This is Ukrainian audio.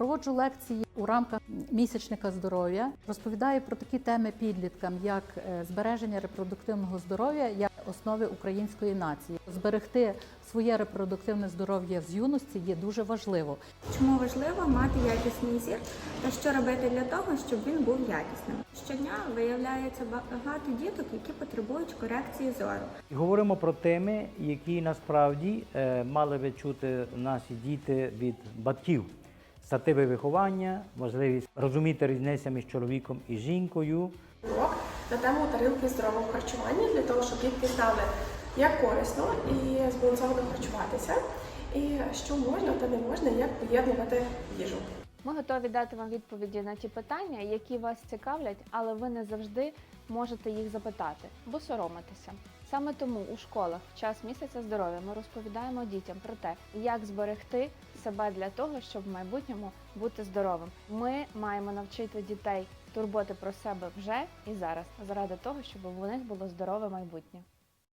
Проводжу лекції у рамках місячника здоров'я. Розповідаю про такі теми підліткам, як е, збереження репродуктивного здоров'я як основи української нації. Зберегти своє репродуктивне здоров'я з юності є дуже важливо. Чому важливо мати якісний зір та що робити для того, щоб він був якісним? Щодня виявляється багато діток, які потребують корекції зору. Говоримо про теми, які насправді е, мали би чути наші діти від батьків. Статеве виховання, можливість розуміти різницю між чоловіком і жінкою, урок на тему тарілки здорового харчування для того, щоб дітки знали, як корисно і збалансовано харчуватися, і що можна та не можна, як поєднувати їжу. Ми готові дати вам відповіді на ті питання, які вас цікавлять, але ви не завжди можете їх запитати, бо соромитеся. Саме тому у школах в час місяця здоров'я ми розповідаємо дітям про те, як зберегти себе для того, щоб в майбутньому бути здоровим. Ми маємо навчити дітей турботи про себе вже і зараз, заради того, щоб у них було здорове майбутнє.